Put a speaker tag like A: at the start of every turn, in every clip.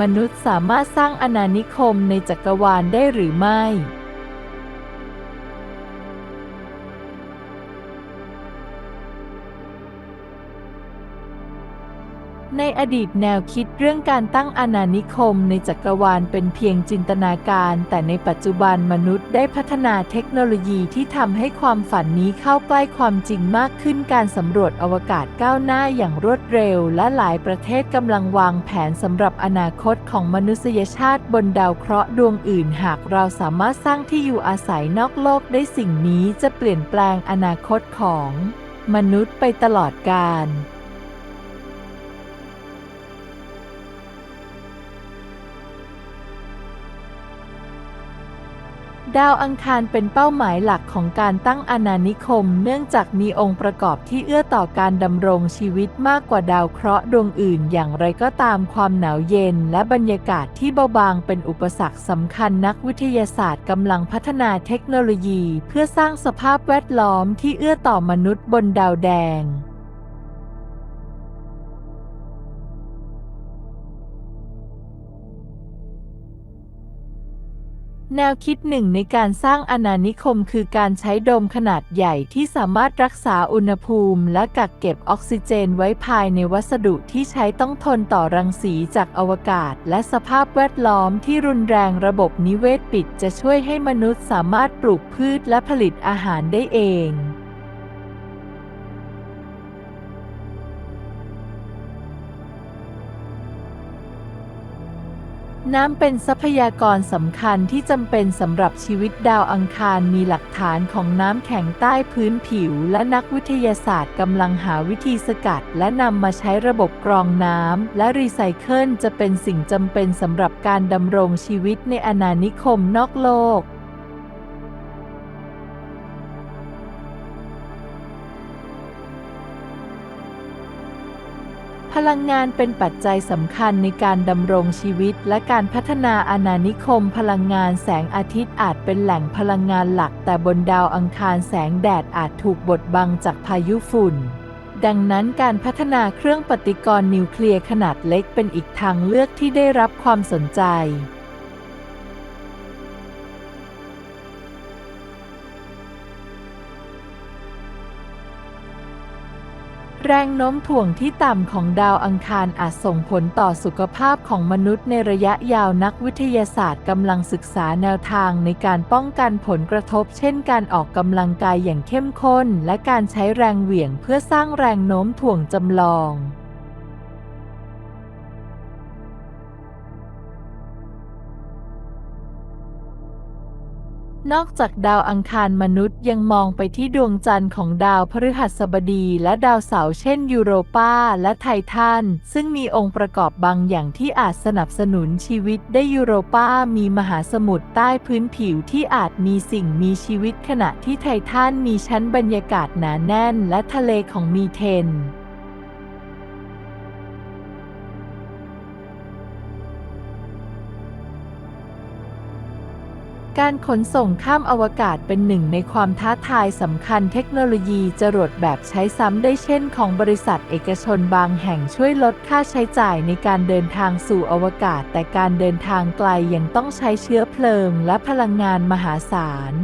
A: มนุษย์สามารถสร้างอาณานิคมในจักรวาลได้หรือไม่ ในอดีตแนวคิดเรื่องการตั้งอาณานิคมในจักรวาลเป็นเพียงจินตนาการ แต่ในปัจจุบันมนุษย์ได้พัฒนาเทคโนโลยีที่ทำให้ความฝันนี้เข้าใกล้ความจริงมากขึ้นการสำรวจอวกาศก้าวหน้าอย่างรวดเร็ว และหลายประเทศกำลังวางแผนสำหรับอนาคตของมนุษยชาติบนดาวเคราะห์ดวงอื่น หากเราสามารถสร้างที่อยู่อาศัยนอกโลกได้สิ่งนี้จะเปลี่ยนแปลงอนาคตของ มนุษย์ไปตลอดกาล ดาวอังคารเป็นเป้าหมายหลักของการตั้งอาณานิคม เนื่องจากมีองค์ประกอบที่เอื้อต่อการดำรงชีวิตมากกว่าดาวเคราะห์ดวงอื่น อย่างไรก็ตามความหนาวเย็น และบรรยากาศที่เบาบางเป็นอุปสรรคสำคัญนักวิทยาศาสตร์กำลังพัฒนาเทคโนโลยี เพื่อสร้างสภาพแวดล้อมที่เอื้อต่อมนุษย์บนดาวแดง แนวคิดหนึ่งในการสร้างอาณานิคมคือการใช้โดมขนาดใหญ่ที่สามารถรักษาอุณหภูมิ และกักเก็บออกซิเจนไว้ภายในวัสดุที่ใช้ต้องทนต่อรังสีจากอวกาศ และสภาพแวดล้อมที่รุนแรงระบบนิเวศปิดจะช่วยให้มนุษย์สามารถปลูกพืชและผลิตอาหารได้เอง น้ำเป็นทรัพยากรสำคัญที่จำเป็นสำหรับชีวิตดาวอังคารมีหลักฐานของน้ำแข็งใต้พื้นผิว และนักวิทยาศาสตร์กำลังหาวิธีสกัด และนำมาใช้ระบบกรองน้ำและรีไซเคิลจะเป็นสิ่งจำเป็นสำหรับการดำรงชีวิตในอาณานิคมนอกโลก พลังงานเป็นปัจจัยสำคัญในการดำรงชีวิต และการพัฒนาอาณานิคม พลังงานแสงอาทิตย์อาจเป็นแหล่งพลังงานหลัก แต่บนดาวอังคารแสงแดดอาจถูกบดบังจากพายุฝุ่น ดังนั้นการพัฒนาเครื่องปฏิกรณ์นิวเคลียร์ขนาดเล็กเป็นอีกทางเลือกที่ได้รับความสนใจ แรงโน้มถ่วงที่ต่ำของดาวอังคารอาจส่งผลต่อสุขภาพของมนุษย์ในระยะยาวนักวิทยาศาสตร์กำลังศึกษาแนวทางในการป้องกันผลกระทบ เช่นการออกกำลังกายอย่างเข้มข้น และการใช้แรงเหวี่ยงเพื่อสร้างแรงโน้มถ่วงจำลอง นอกจากดาวอังคารมนุษย์ยังมองไปที่ดวงจันทร์ของดาวพฤหัสบดีและดาวเสาร์เช่นยูโรปาและไททันซึ่งมีองค์ประกอบบางอย่างที่อาจสนับสนุนชีวิตได้ยูโรปามีมหาสมุทรใต้พื้นผิวที่อาจมีสิ่งมีชีวิตขณะที่ไททันมีชั้นบรรยากาศหนาแน่นและทะเลของมีเทน การขนส่งข้ามอวกาศเป็นหนึ่งในความท้าทายสำคัญเทคโนโลยีจรวดแบบใช้ซ้ำได้เช่นของบริษัทเอกชนบางแห่งช่วยลดค่าใช้จ่ายในการเดินทางสู่อวกาศ แต่การเดินทางไกลยังต้องใช้เชื้อเพลิงและพลังงานมหาศาล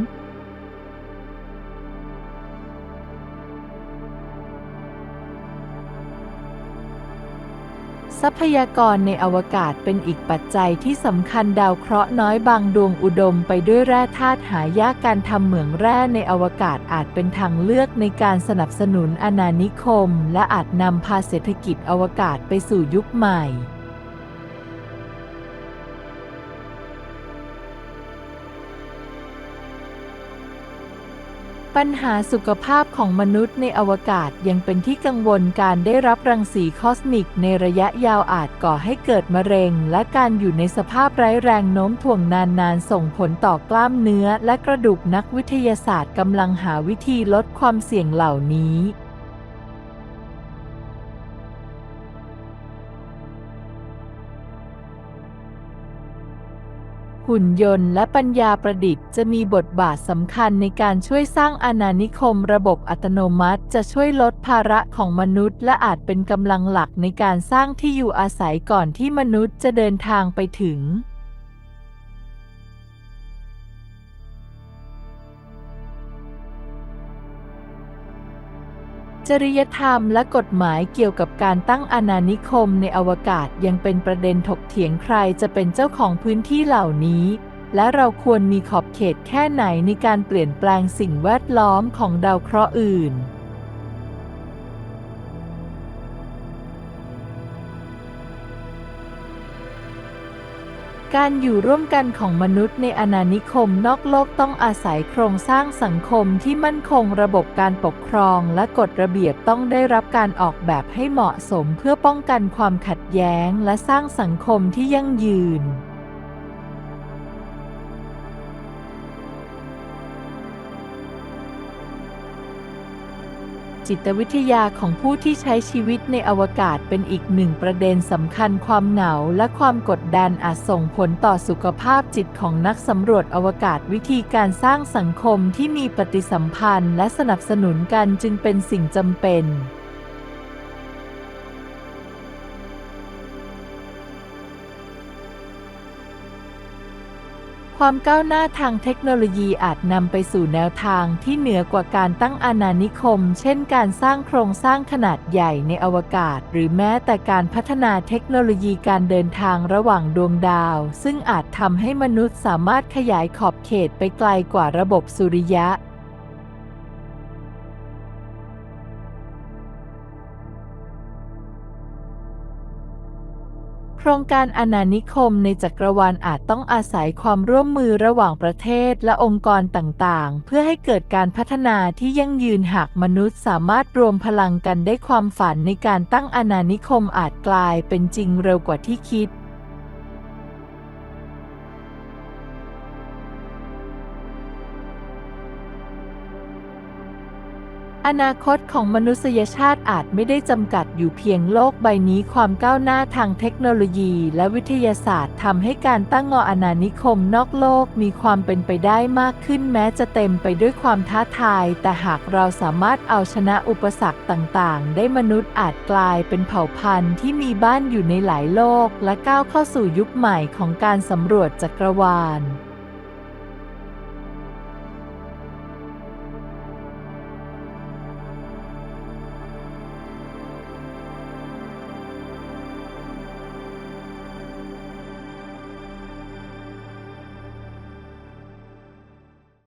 A: ทรัพยากรในอวกาศเป็นอีกปัจจัยที่สำคัญดาวเคราะห์น้อยบางดวงอุดมไปด้วยแร่ธาตุหายากการทำเหมืองแร่ในอวกาศอาจเป็นทางเลือกในการสนับสนุนอาณานิคม และอาจนำพาเศรษฐกิจอวกาศไปสู่ยุคใหม่ ปัญหาสุขภาพของมนุษย์ในอวกาศยังเป็นที่กังวลการได้รับรังสีคอสมิกในระยะยาวอาจก่อให้เกิดมะเร็ง และการอยู่ในสภาพไร้แรงโน้มถ่วงนานๆ ส่งผลต่อกล้ามเนื้อและกระดูกนักวิทยาศาสตร์กำลังหาวิธีลดความเสี่ยงเหล่านี้ หุ่นยนต์และปัญญาประดิษฐ์จะมีบทบาทสำคัญในการช่วยสร้างอาณานิคมระบบอัตโนมัติ จะช่วยลดภาระของมนุษย์ และอาจเป็นกำลังหลักในการสร้างที่อยู่อาศัยก่อนที่มนุษย์จะเดินทางไปถึง จริยธรรมและกฎหมายเกี่ยวกับการตั้งอาณานิคมในอวกาศยังเป็นประเด็นถกเถียงใครจะเป็นเจ้าของพื้นที่เหล่านี้ และเราควรมีขอบเขตแค่ไหนในการเปลี่ยนแปลงสิ่งแวดล้อมของดาวเคราะห์อื่น การอยู่ร่วมกันของมนุษย์ในอาณานิคมนอกโลกต้องอาศัยโครงสร้างสังคมที่มั่นคงระบบการปกครองและกฎระเบียบต้องได้รับการออกแบบให้เหมาะสมเพื่อป้องกันความขัดแย้งและสร้างสังคมที่ยั่งยืน จิตวิทยาของผู้ที่ใช้ชีวิตในอวกาศเป็นอีกหนึ่งประเด็นสำคัญความเหงาและความกดดันอาจส่งผลต่อสุขภาพจิตของนักสำรวจอวกาศวิธีการสร้างสังคมที่มีปฏิสัมพันธ์และสนับสนุนกันจึงเป็นสิ่งจำเป็น ความก้าวหน้าทางเทคโนโลยีอาจนำไปสู่แนวทางที่เหนือกว่าการตั้งอาณานิคม เช่นการสร้างโครงสร้างขนาดใหญ่ในอวกาศ หรือแม้แต่การพัฒนาเทคโนโลยีการเดินทางระหว่างดวงดาว ซึ่งอาจทำให้มนุษย์สามารถขยายขอบเขตไปไกลกว่าระบบสุริยะ โครงการอาณานิคมในจักรวาลอาจต้องอาศัยความร่วมมือระหว่างประเทศและองค์กรต่างๆ เพื่อให้เกิดการพัฒนาที่ยั่งยืนหากมนุษย์สามารถรวมพลังกันได้ความฝันในการตั้งอาณานิคมอาจกลายเป็นจริงเร็วกว่าที่คิด อนาคตของมนุษยชาติอาจไม่ได้จำกัดอยู่เพียงโลกใบนี้ความก้าวหน้าทางเทคโนโลยีและวิทยาศาสตร์ทำให้การตั้งงออาณานิคมนอกโลกมีความเป็นไปได้มากขึ้นแม้จะเต็มไปด้วยความท้าทาย แต่หากเราสามารถเอาชนะอุปสรรคต่างๆ ได้มนุษย์อาจกลายเป็นเผ่าพันธุ์ที่มีบ้านอยู่ในหลายโลก และก้าวเข้าสู่ยุคใหม่ของการสำรวจจักรวาล